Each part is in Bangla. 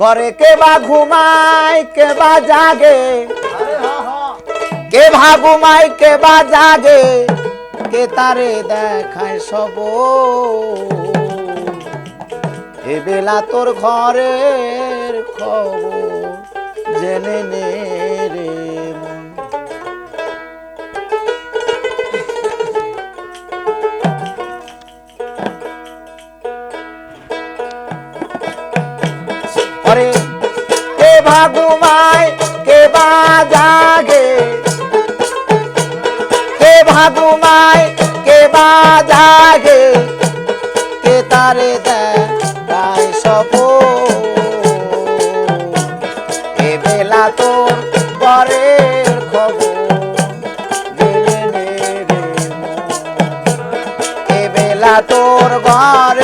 ঘরে কে বা ঘুমায়, কে বা জাগে? কে ভা ঘুমায়, কে বা জাগে? কে তারে দেখায় সব এবেলা বেলা তোর ঘরের খবর জেনে নে। কে ভাগুমায় কে বা জাগে? কে ভাগুমায় কে বা জাগে? কে তারে দেয় সব এ বেলা তোর পরের খবর। এ বেলা তোর ঘরের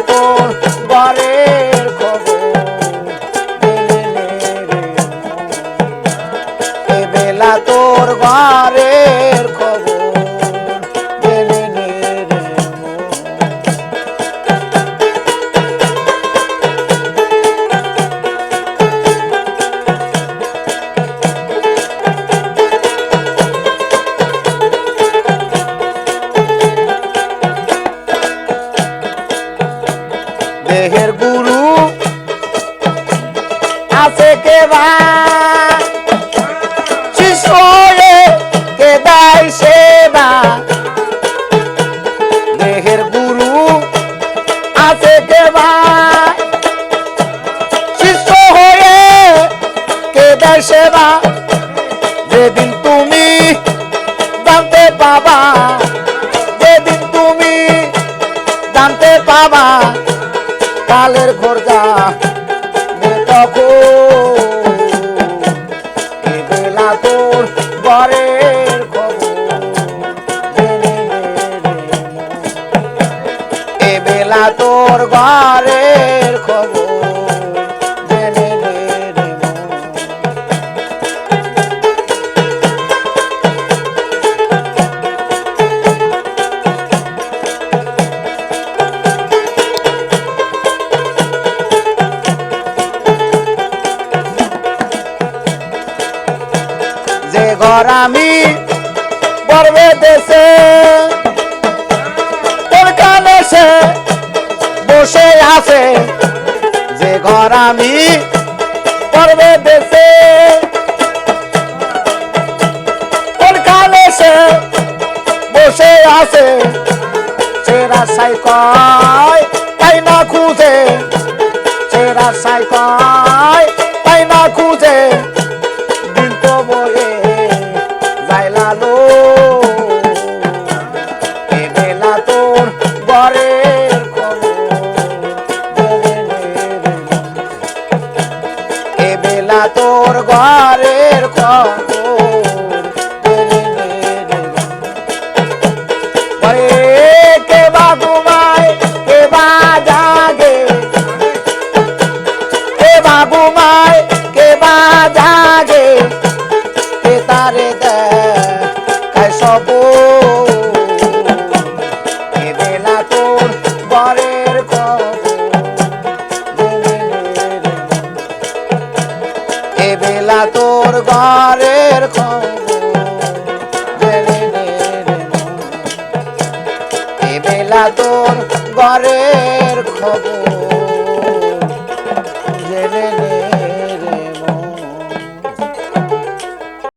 তোর বরের খবর বেলা তোর ঘরের আছে কে বা? শিষ্য হয়ে কে দায় সেবা দেহের গুরু আছে কে বা? শিষ্য হয়ে কে দেয় সেবা যেদিন তুমি জানতে পাবা, যেদিন তুমি জানতে পাবা, কালের ঘোরজা এ বেলা তোর ঘরের খবর। জেনে নে এ বেলা তোর ঘরের ঘর আমি পর্বে দেশে। তোর কানে সে বসে আছে, যে ঘর আমি পর্বে দেশে। তোর কানে সে বসে আছে সেরা সাইকয় তাই না খুঁজে? সেরা সাইকয় তাই না খুঁজে? বেলা তোর ঘরের নে কে বা ঘুমায়, কে বা জাগে। কে বা কে বা জাগে। কে তারে তোর ঘরের বেলা তোর ঘরের খবর। জেনে